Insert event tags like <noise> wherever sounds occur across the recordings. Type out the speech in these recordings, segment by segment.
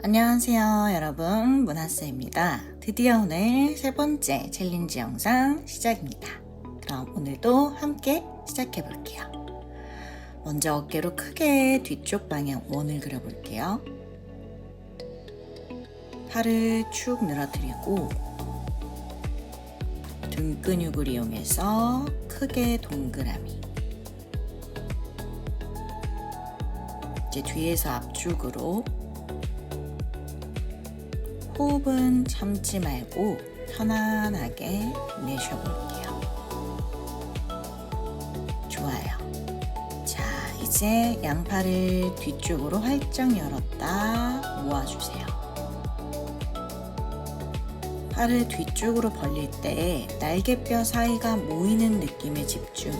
안녕하세요 여러분. 문하스입니다. 드디어 오늘 세 번째 챌린지 영상 시작입니다. 그럼 오늘도 함께 시작해 볼게요. 먼저 어깨로 크게 뒤쪽 방향 원을 그려 볼게요. 팔을 축 늘어뜨리고 등 근육을 이용해서 크게 동그라미. 이제 뒤에서 앞쪽으로 호흡은 참지 말고 편안하게 내쉬어볼게요. 좋아요. 자, 이제 양팔을 뒤쪽으로 활짝 열었다 모아주세요. 팔을 뒤쪽으로 벌릴 때 날개뼈 사이가 모이는 느낌에 집중.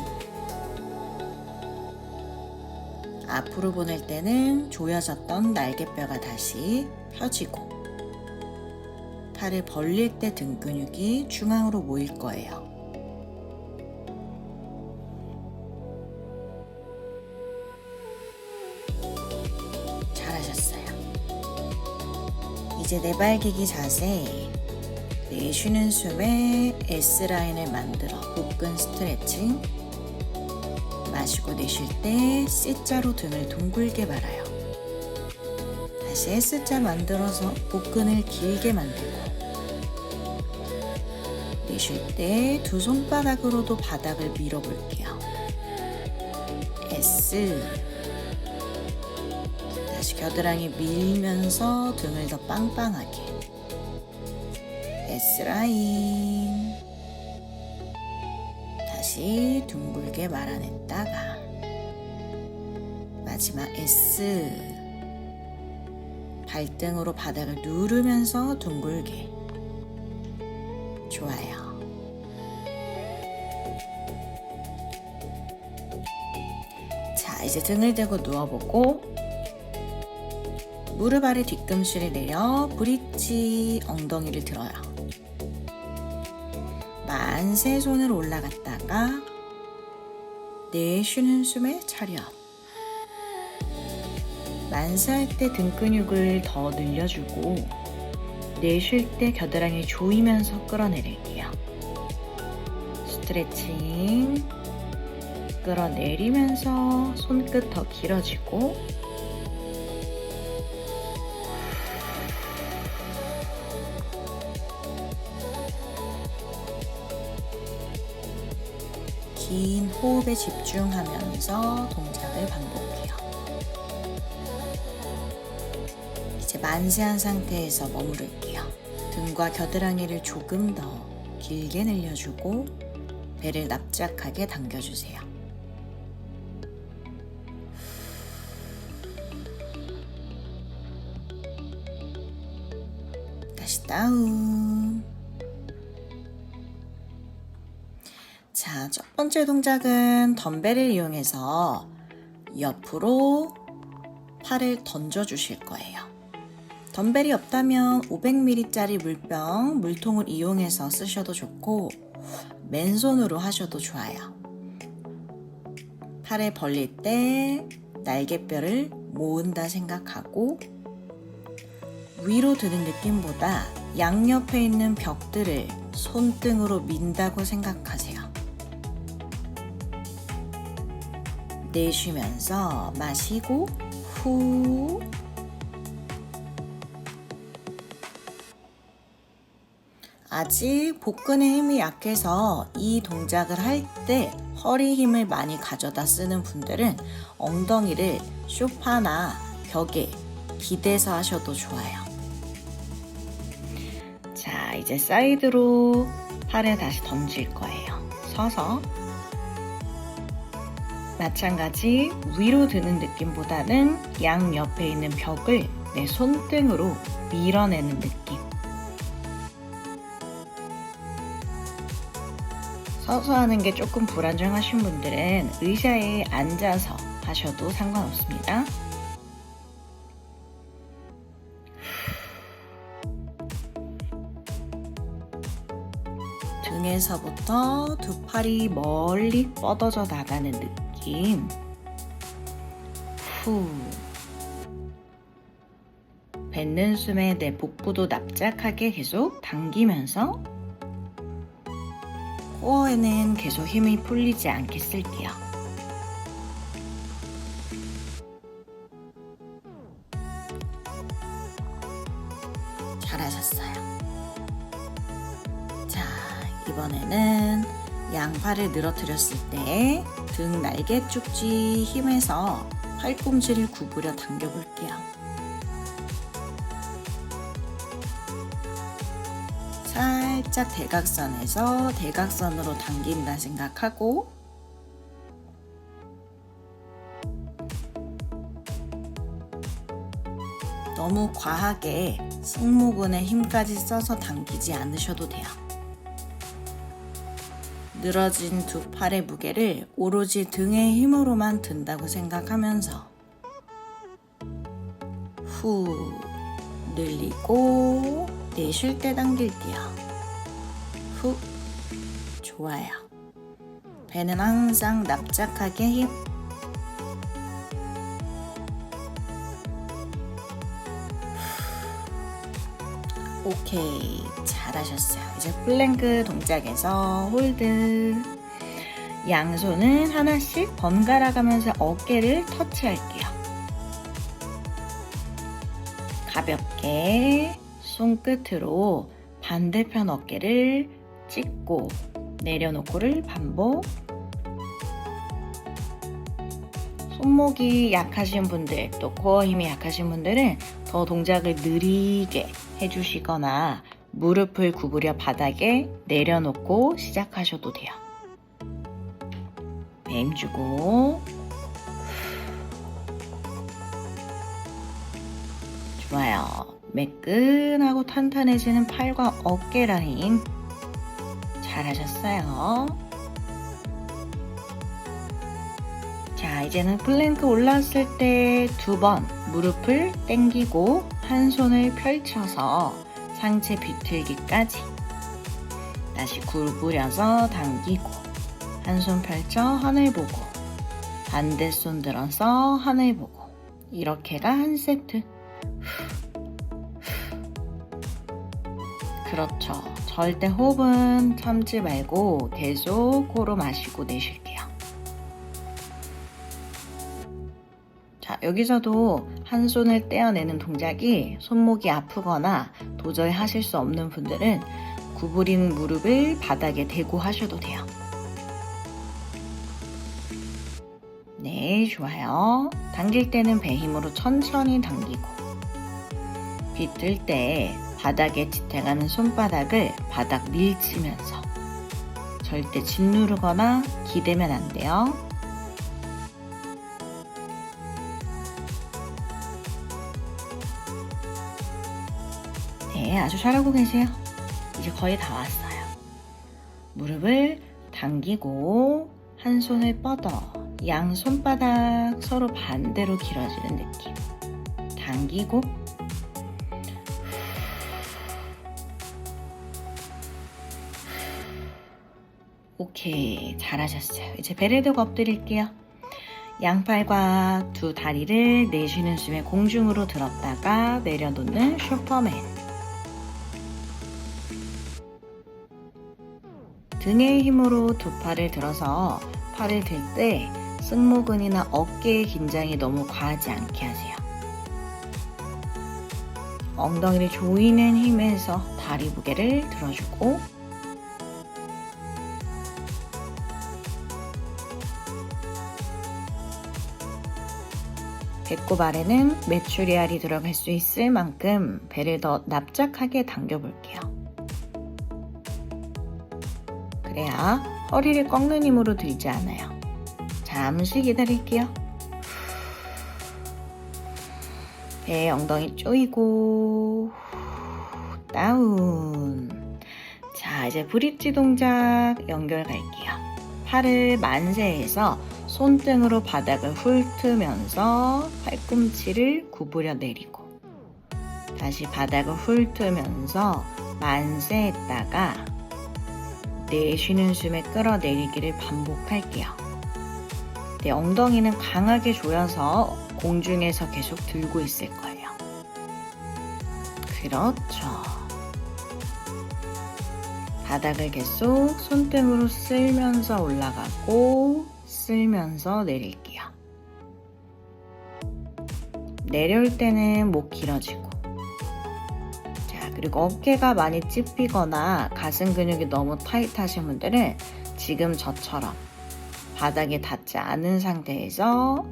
앞으로 보낼 때는 조여졌던 날개뼈가 다시 펴지고 팔을 벌릴 때 등 근육이 중앙으로 모일 거예요. 잘하셨어요. 이제 내발기기 자세. 내쉬는 숨에 S라인을 만들어 복근 스트레칭. 마시고 내쉴 때 C자로 등을 둥글게 말아요. 다시 S자 만들어서 복근을 길게 만들고 내쉴 때 두 손바닥으로도 바닥을 밀어볼게요. S. 다시 겨드랑이 밀면서 등을 더 빵빵하게. S 라인. 다시 둥글게 말아냈다가 마지막 S. 발등으로 바닥을 누르면서 둥글게. 좋아요. 이제 등을 대고 누워보고 무릎 아래 뒤꿈치를 내려 브릿지 엉덩이를 들어요. 만세 손을 올라갔다가 내쉬는 숨에 차렷. 만세할 때 등 근육을 더 늘려주고 내쉴 때 겨드랑이 조이면서 끌어내릴게요. 스트레칭 끌어내리면서 손끝 더 길어지고 긴 호흡에 집중하면서 동작을 반복해요. 이제 만세한 상태에서 머무를게요. 등과 겨드랑이를 조금 더 길게 늘려주고 배를 납작하게 당겨주세요. 다운. 자, 첫 번째 동작은 덤벨을 이용해서 옆으로 팔을 던져 주실 거예요. 덤벨이 없다면 500ml짜리 물병, 물통을 이용해서 쓰셔도 좋고, 맨손으로 하셔도 좋아요. 팔을 벌릴 때 날개뼈를 모은다 생각하고, 위로 드는 느낌보다 양옆에 있는 벽들을 손등으로 민다고 생각하세요. 내쉬면서 마시고 후 아직 복근의 힘이 약해서 이 동작을 할 때 허리 힘을 많이 가져다 쓰는 분들은 엉덩이를 쇼파나 벽에 기대서 하셔도 좋아요. 자, 이제 사이드로 팔을 다시 던질 거예요. 서서 마찬가지 위로 드는 느낌보다는 양 옆에 있는 벽을 내 손등으로 밀어내는 느낌. 서서 하는 게 조금 불안정하신 분들은 의자에 앉아서 하셔도 상관없습니다. 등에서부터 두 팔이 멀리 뻗어져 나가는 느낌. 후. 뱉는 숨에 내 복부도 납작하게 계속 당기면서 코어에는 계속 힘이 풀리지 않게 쓸게요. 양팔을 늘어뜨렸을 때 등 날개 쭉지 힘에서 팔꿈치를 구부려 당겨 볼게요. 살짝 대각선에서 대각선으로 당긴다 생각하고 너무 과하게 승모근에 힘까지 써서 당기지 않으셔도 돼요. 늘어진 두 팔의 무게를 오로지 등의 힘으로만 든다고 생각하면서 후 늘리고 내쉴 때 당길게요. 후 좋아요. 배는 항상 납작하게 힘 오케이. 잘하셨어요. 이제 플랭크 동작에서 홀드. 양손은 하나씩 번갈아 가면서 어깨를 터치할게요. 가볍게 손끝으로 반대편 어깨를 찍고 내려놓고를 반복. 손목이 약하신 분들 또 코어 힘이 약하신 분들은 더 동작을 느리게 해주시거나 무릎을 구부려 바닥에 내려놓고 시작하셔도 돼요. 뱀 주고 좋아요. 매끈하고 탄탄해지는 팔과 어깨 라인 잘하셨어요. 자, 이제는 플랭크 올랐을 때 두 번 무릎을 당기고 한 손을 펼쳐서 상체 비틀기까지. 다시 구부려서 당기고 한 손 펼쳐 하늘 보고 반대 손 들어서 하늘 보고 이렇게가 한 세트. 그렇죠. 절대 호흡은 참지 말고 계속 코로 마시고 내쉴게요 자, 여기서도 한 손을 떼어내는 동작이 손목이 아프거나 도저히 하실 수 없는 분들은 구부린 무릎을 바닥에 대고 하셔도 돼요. 네, 좋아요. 당길 때는 배 힘으로 천천히 당기고, 비틀 때 바닥에 지탱하는 손바닥을 바닥 밀치면서 절대 짓누르거나 기대면 안 돼요. 네, 아주 잘하고 계세요. 이제 거의 다 왔어요. 무릎을 당기고 한 손을 뻗어 양 손바닥 서로 반대로 길어지는 느낌. 당기고 오케이 잘하셨어요. 이제 들고 엎드릴게요. 양팔과 두 다리를 내쉬는 숨에 공중으로 들었다가 내려놓는 슈퍼맨. 등의 힘으로 두 팔을 들어서 팔을 들 때 승모근이나 어깨의 긴장이 너무 과하지 않게 하세요. 엉덩이를 조이는 힘에서 다리 무게를 들어주고 배꼽 아래는 메추리알이 들어갈 수 있을 만큼 배를 더 납작하게 당겨볼게요. 그래야 허리를 꺾는 힘으로 들지 않아요. 잠시 기다릴게요. 배 엉덩이 조이고 다운 자 이제 브릿지 동작 연결 갈게요. 팔을 만세해서 손등으로 바닥을 훑으면서 팔꿈치를 구부려 내리고 다시 바닥을 훑으면서 만세했다가 내쉬는 숨에 끌어내리기를 반복할게요. 내 엉덩이는 강하게 조여서 공중에서 계속 들고 있을 거예요. 그렇죠. 바닥을 계속 손등으로 쓸면서 올라가고 쓸면서 내릴게요. 내려올 때는 목 길어지고 자 그리고 어깨가 많이 찝히거나 가슴 근육이 너무 타이트하신 분들은 지금 저처럼 바닥에 닿지 않은 상태에서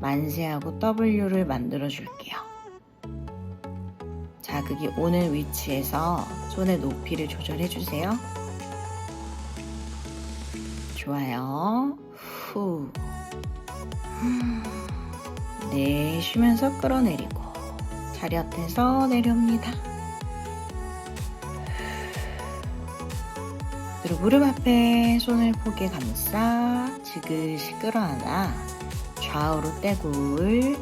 만세하고 W를 만들어 줄게요. 자극이 오는 위치에서 손의 높이를 조절해 주세요. 좋아요. 후. 내쉬면서 끌어내리고 자리앞에서 내려옵니다. 그리고 무릎 앞에 손을 포개 감싸 지그시 끌어안아 좌우로 떼굴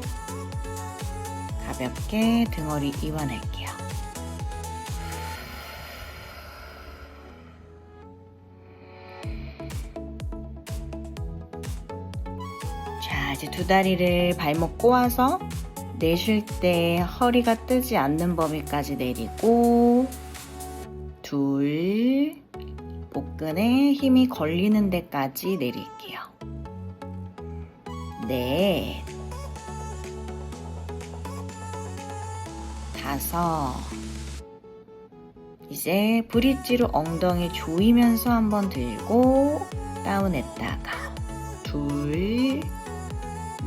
가볍게 등허리 이완할게요. 자, 이제 두 다리를 발목 꼬아서 내쉴 때 허리가 뜨지 않는 범위까지 내리고 둘 복근에 힘이 걸리는 데까지 내릴게요. 넷 다섯 이제 브릿지로 엉덩이 조이면서 한번 들고 다운했다가 둘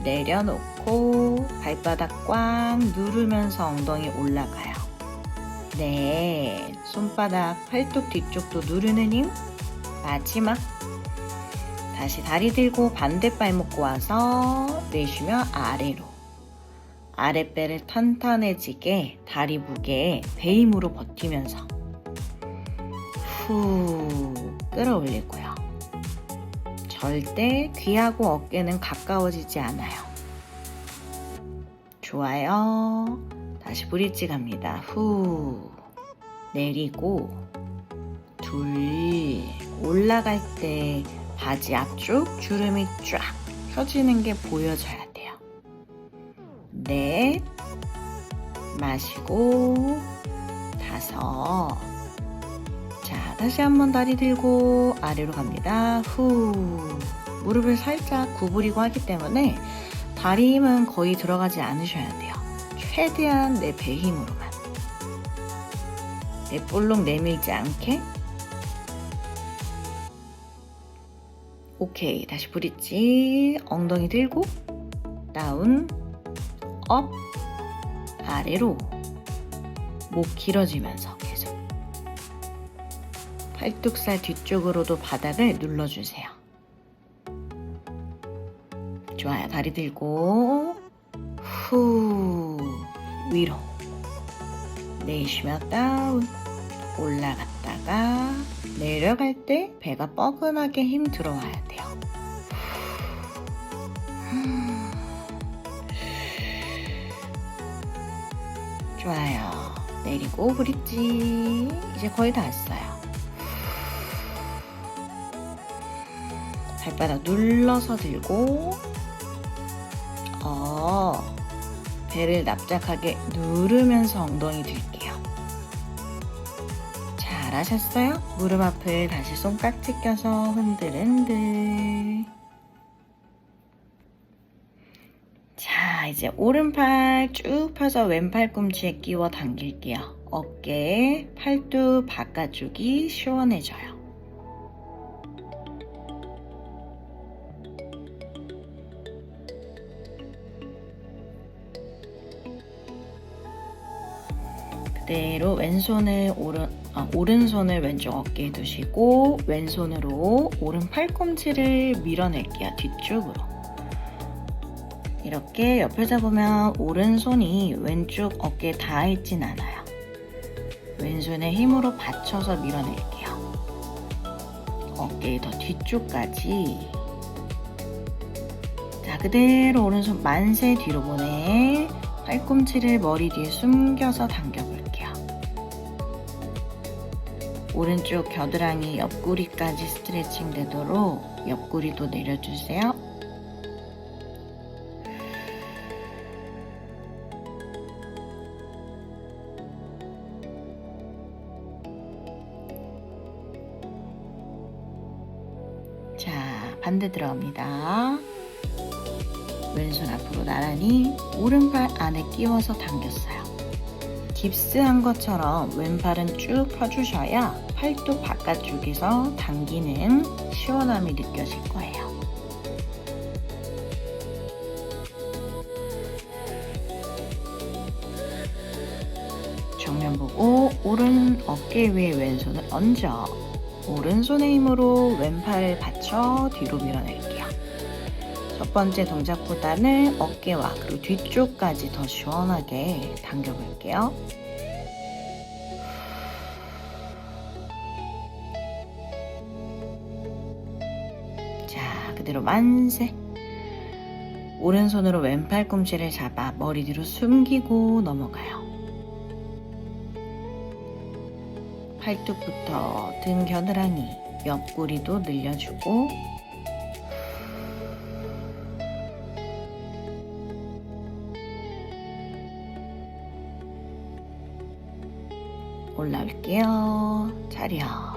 내려놓고 발바닥 꽉 누르면서 엉덩이 올라가요. 네, 손바닥 팔뚝 뒤쪽도 누르는 힘. 마지막. 다시 다리 들고 반대 발목 꼬아서 내쉬며 아래로. 아랫배를 탄탄해지게 다리 무게에 배 힘으로 버티면서 후 끌어올리고요. 절대 귀하고 어깨는 가까워지지 않아요. 좋아요. 다시 브릿지 갑니다. 후 내리고 둘 올라갈 때 바지 앞쪽 주름이 쫙 펴지는 게 보여져야 돼요. 넷 마시고 다섯 자 다시 한번 다리 들고 아래로 갑니다. 후 무릎을 살짝 구부리고 하기 때문에 다리 힘은 거의 들어가지 않으셔야 돼요. 최대한 내 배 힘으로만. 내 볼록 내밀지 않게. 오케이. 다시 브릿지. 엉덩이 들고, 다운, 업, 아래로. 목 길어지면서 계속. 팔뚝살 뒤쪽으로도 바닥을 눌러주세요. 좋아요. 다리 들고, 후 위로 내쉬며 다운 올라갔다가 내려갈 때 배가 뻐근하게 힘 들어와야 돼요. <sighs> 좋아요. 내리고 브릿지 이제 거의 다 왔어요. 발바닥 눌러서 들고 배를 납작하게 누르면서 엉덩이 들게요. 잘하셨어요? 무릎 앞을 다시 손깍지 껴서 흔들흔들. 자, 이제 오른팔 쭉 펴서 왼팔 꿈치에 끼워 당길게요. 어깨, 팔뚝 바깥쪽이 시원해져요. 그대로 왼손을 오른 아, 오른손을 왼쪽 어깨에 두시고 왼손으로 오른 팔꿈치를 밀어낼게요 뒤쪽으로. 이렇게 옆에 잡으면 오른손이 왼쪽 어깨에 닿아 있진 않아요. 왼손의 힘으로 받쳐서 밀어낼게요. 어깨의 더 뒤쪽까지. 자 그대로 오른손 만세 뒤로 보내. 팔꿈치를 머리 뒤에 숨겨서 당겨볼게요. 오른쪽 겨드랑이 옆구리까지 스트레칭 되도록 옆구리도 내려주세요. 자, 반대 들어갑니다. 왼손 앞으로 나란히 오른발 안에 끼워서 당겼어요. 깁스한 것처럼 왼팔은 쭉 펴주셔야 팔뚝 바깥쪽에서 당기는 시원함이 느껴질 거예요. 정면 보고 오른 어깨 위에 왼손을 얹어 오른손의 힘으로 왼팔을 받쳐 뒤로 밀어낼게요. 첫 번째 동작보다는 어깨와 그리고 뒤쪽까지 더 시원하게 당겨볼게요. 만세. 오른손으로 왼팔 꿈치를 잡아 머리 뒤로 숨기고 넘어가요. 팔뚝부터 등 겨드랑이, 옆구리도 늘려주고 올라올게요. 차려.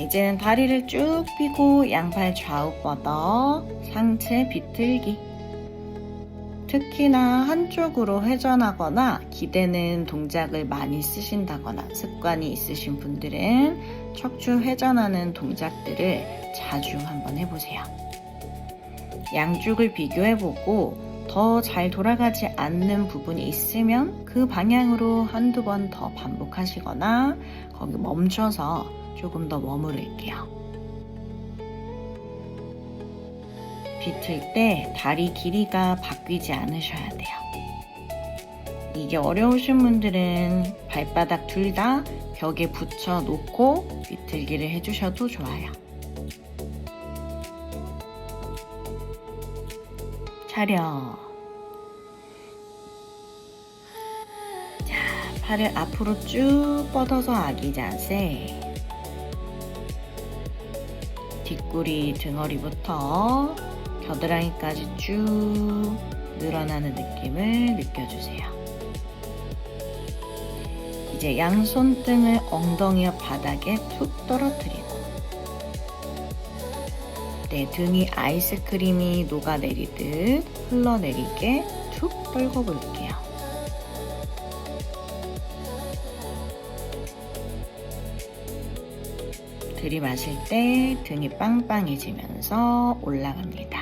이제는 다리를 쭉 펴고 양팔 좌우 뻗어 상체 비틀기. 특히나 한쪽으로 회전하거나 기대는 동작을 많이 쓰신다거나 습관이 있으신 분들은 척추 회전하는 동작들을 자주 한번 해보세요. 양쪽을 비교해보고 더 잘 돌아가지 않는 부분이 있으면 그 방향으로 한두 번 더 반복하시거나 거기 멈춰서 조금 더 머무를게요. 비틀 때 다리 길이가 바뀌지 않으셔야 돼요. 이게 어려우신 분들은 발바닥 둘 다 벽에 붙여 놓고 비틀기를 해주셔도 좋아요. 차려. 자, 팔을 앞으로 쭉 뻗어서 아기 자세. 뒷구리 등허리부터 겨드랑이까지 쭉 늘어나는 느낌을 느껴주세요. 이제 양손등을 엉덩이 옆 바닥에 툭 떨어뜨리고 내 등이 아이스크림이 녹아내리듯 흘러내리게 툭 떨궈 볼게요. 들이마실 때 등이 빵빵해지면서 올라갑니다.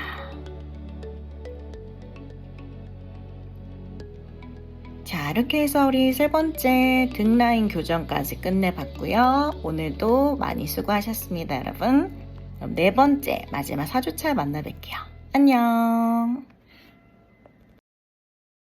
자, 이렇게 해서 우리 세 번째 등 라인 교정까지 끝내봤고요. 오늘도 많이 수고하셨습니다, 여러분. 그럼 네 번째 마지막 4주차 만나 뵐게요. 안녕.